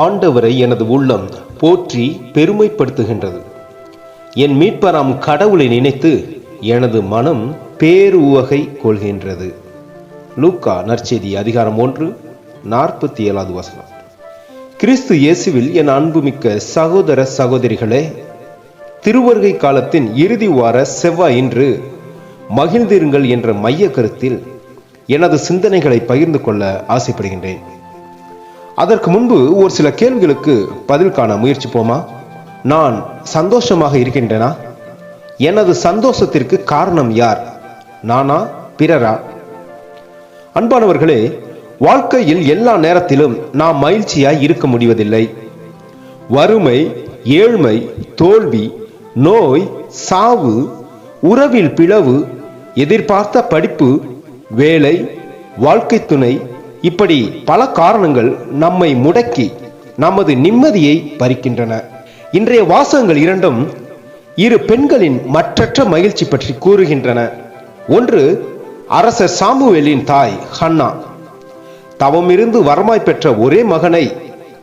ஆண்டவரை எனது உள்ளம் போற்றி பெருமைப்படுத்துகின்றது. என் மீட்பராம் கடவுளை நினைத்து எனது மனம் பேருவகை கொள்கின்றது. லூக்கா நற்செய்தி அதிகாரம் ஒன்று நாற்பத்தி ஏழாவது வசனம். கிறிஸ்து இயேசுவில் என் அன்புமிக்க சகோதர சகோதரிகளே திருவருகை காலத்தின் இறுதி வார செவ்வாய் இன்று மகிழ்ந்திருங்கள் என்ற மைய கருத்தில் எனது சிந்தனைகளை பகிர்ந்து கொள்ள ஆசைப்படுகின்றேன். அதற்கு முன்பு ஒரு சில கேள்விகளுக்கு பதில் காண முயற்சிப்போமா? நான் சந்தோஷமாக இருக்கின்றேனா? எனது சந்தோஷத்திற்கு காரணம் யார்? நானா பிறரா? அன்பானவர்களே வாழ்க்கையில் எல்லா நேரத்திலும் நாம் மகிழ்ச்சியாய் இருக்க முடிவதில்லை. வறுமை ஏழ்மை தோல்வி நோய் சாவு உறவில் பிளவு எதிர்பார்த்த படிப்பு வேலை வாழ்க்கை துணை இப்படி பல காரணங்கள் நம்மை முடக்கி நமது நிம்மதியை பறிக்கின்றன. இன்றைய வாசகங்கள் இரண்டும் இரு பெண்களின் மற்றற்ற மகிழ்ச்சி பற்றி கூறுகின்றன. ஒன்று அரசர் சாமுவேலின் தாய் ஹன்னா. தவமிருந்து வரமாய் பெற்ற ஒரே மகனை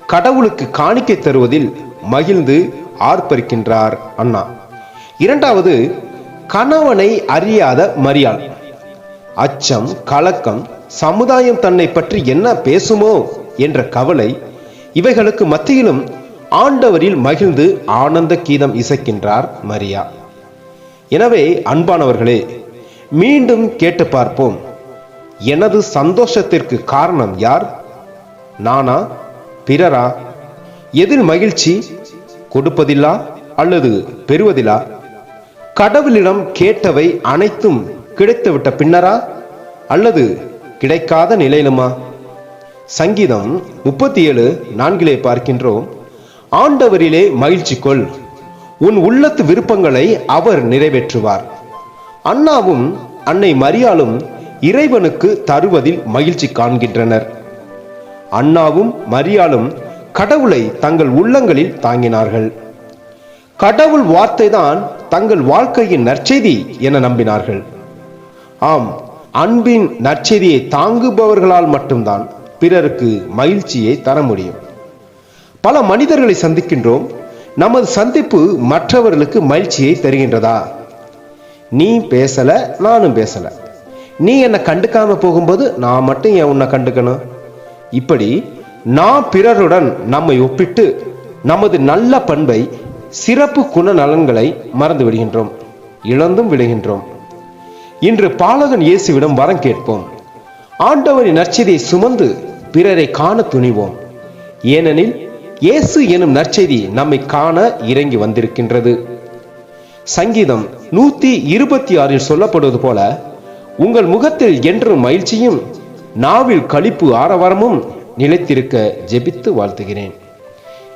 கடவுளுக்கு காணிக்கை தருவதில் மகிழ்ந்து ஆர்ப்பரிக்கின்றார் அண்ணா. இரண்டாவது கணவனை அறியாத மரியாள். அச்சம் கலக்கம் சமுதாயம் தன்னை பற்றி என்ன பேசுமோ என்ற கவலை இவைகளுக்கு மத்தியிலும் ஆண்டவரில் மகிழ்ந்து ஆனந்த கீதம் இசைக்கின்றார் மரியா. எனவே அன்பானவர்களே மீண்டும் கேட்டு பார்ப்போம். எனது சந்தோஷத்திற்கு காரணம் யார்? நானா? பிறரா? எதில் மகிழ்ச்சி? கொடுப்பதில்லா அல்லது பெறுவதிலா கடவுளிடம் கேட்டவை அனைத்தும் கிடைத்துவிட்ட பின்னரா? அல்லது கிடைக்காத நிலையிலுமா? சங்கீதம் முப்பத்தி ஏழு நான்கிலே பார்க்கின்றோம். ஆண்டவரிலே மகிழ்ச்சி கொள். உன் உள்ளத்து விருப்பங்களை அவர் நிறைவேற்றுவார். அண்ணாவும் அன்னை மரியாளும் இறைவனுக்கு தருவதில் மகிழ்ச்சி காண்கின்றனர். அண்ணாவும் மரியாளும் கடவுளை தங்கள் உள்ளங்களில் தாங்கினார்கள். கடவுள் வார்த்தைதான் தங்கள் வாழ்க்கையின் நற்செய்தி என நம்பினார்கள். ஆம் அன்பின் நற்செய்தியை தாங்குபவர்களால் மட்டும்தான் பிறருக்கு மகிழ்ச்சியை தர முடியும். பல மனிதர்களை சந்திக்கின்றோம். நமது சந்திப்பு மற்றவர்களுக்கு மகிழ்ச்சியை தருகின்றதா? நீ பேசல நானும் பேசல. நீ என்னை கண்டுக்காம போகும்போது நான் மட்டும் ஏன் உன்னை கண்டுக்கணும்? இப்படி நான் பிறருடன் நம்மை ஒப்பிட்டு நமது நல்ல பண்பை சிறப்பு குண நலன்களை மறந்து விடுகின்றோம். இழந்தும் விடுகின்றோம் இன்று பாலகன் இயேசுவிடம் வரம் கேட்போம். ஆண்டவரின் நற்செய்தியை சுமந்து பிறரை காண துணிவோம். ஏனெனில் இயேசு எனும் நற்செய்தி நம்மை காண இறங்கி வந்திருக்கின்றது. சங்கீதம் நூத்தி இருபத்தி ஆறில் சொல்லப்படுவது போல உங்கள் முகத்தில் என்றும் மகிழ்ச்சியும் நாவில் கழிப்பு ஆரவாரமும் நிலைத்திருக்க ஜெபித்து வாழ்த்துகிறேன்.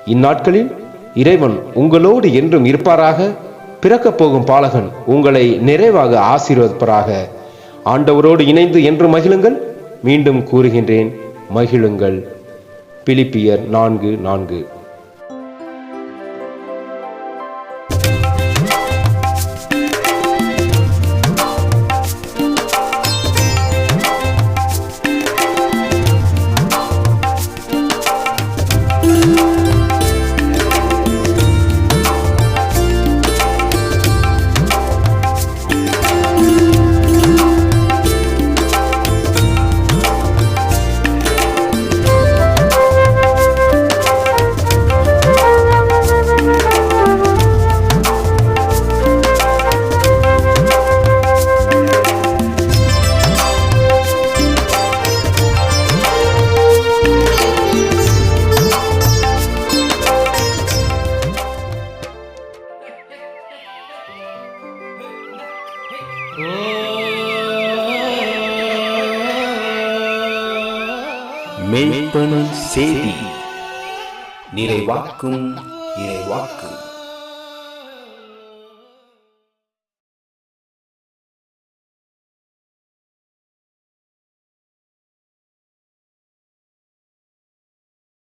இந்நாட்களில் இறைவன் உங்களோடு என்றும் இருப்பாராக. பிறக்கப் போகும் பாலகன் உங்களை நிறைவாக ஆசீர்வதிப்பராக. ஆண்டவரோடு இணைந்து என்று மகிழுங்கள். மீண்டும் கூறுகின்றேன் மகிழுங்கள். பிலிப்பியர் நான்கு நான்கு. மெய்ப்பணு செய்தி. நிறைவாக்கும் இறைவாக்கு